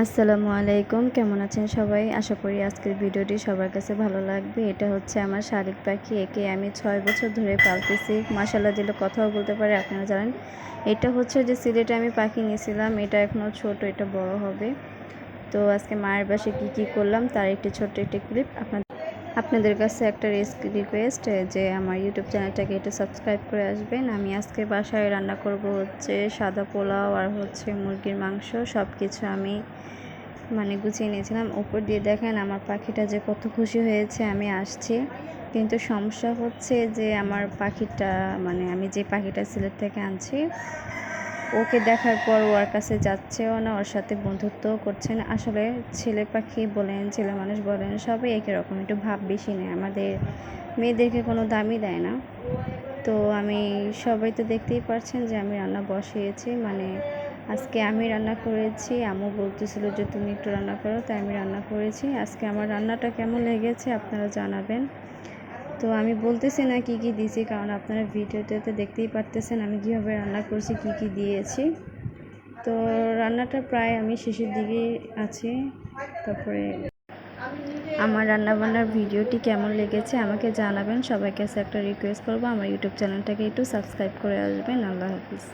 আসসালামু আলাইকুম, কেমন আছেন সবাই? আশা করি আজকের ভিডিওটি সবার কাছে ভালো লাগবে। এটা হচ্ছে আমার শালিক পাখি, একে আমি ছয় বছর ধরে পালতেছি। মাসাল্লাহ দিলে কথাও বলতে পারে আপনারা জানেন। এটা হচ্ছে যে সিলেটে আমি পাখি নিয়েছিলাম। এটা এখনও ছোট, এটা বড় হবে। তো আজকে মায়ের বাসে কী কী করলাম, তার একটি ছোট্ট একটি ক্লিপ আপনাদের আপনাদের কাছে একটা রিকোয়েস্ট, যে আমার ইউটিউব চ্যানেলটাকে একটু সাবস্ক্রাইব করে আসবেন। আমি আজকে বাসায় রান্না করব হচ্ছে সাদা পোলাও আর হচ্ছে মুরগির মাংস। সব কিছু আমি মানে গুছিয়ে নিয়েছিলাম। উপর দিয়ে দেখেন আমার পাখিটা যে কত খুশি হয়েছে, আমি আসছি। কিন্তু সমস্যা হচ্ছে যে আমার পাখিটা মানে আমি যে পাখিটা সিলেট থেকে আনছি ওকে দেখার পর ওর কাছে যাচ্ছেও না, ওর সাথে বন্ধুত্বও করছে না। আসলে ছেলে পাখি বলেন, ছেলে মানুষ বলেন, সবই একই রকম, একটু ভাব বেশি নেয়। আমাদের মেয়েদেরকে কোনো দামই দেয় না। তো আমি, সবাই তো দেখতেই পারছেন যে আমি রান্না বসিয়েছি। মানে আজকে আমি রান্না করেছি, আম্মু বলতেছিল যে তুমি একটু রান্না করো, তাই আমি রান্না করেছি। আজকে আমার রান্নাটা কেমন লেগেছে আপনারা জানাবেন। তো আমি বলতেছি না কি কি দিয়েছি, কারণ আপনারা ভিডিওতে তো দেখতেই পারতেছেন আমি কীভাবে রান্না করছি, কি কি দিয়েছি। তো রান্নাটা প্রায় আমি শেষের দিকে আছি। তারপরে আমার রান্নাবান্নার ভিডিওটি কেমন লেগেছে আমাকে জানাবেন। সবাই কাছে একটা রিকোয়েস্ট করব। আমার ইউটিউব চ্যানেলটাকে একটু সাবস্ক্রাইব করে আসবেন। আল্লাহ হাফিজ।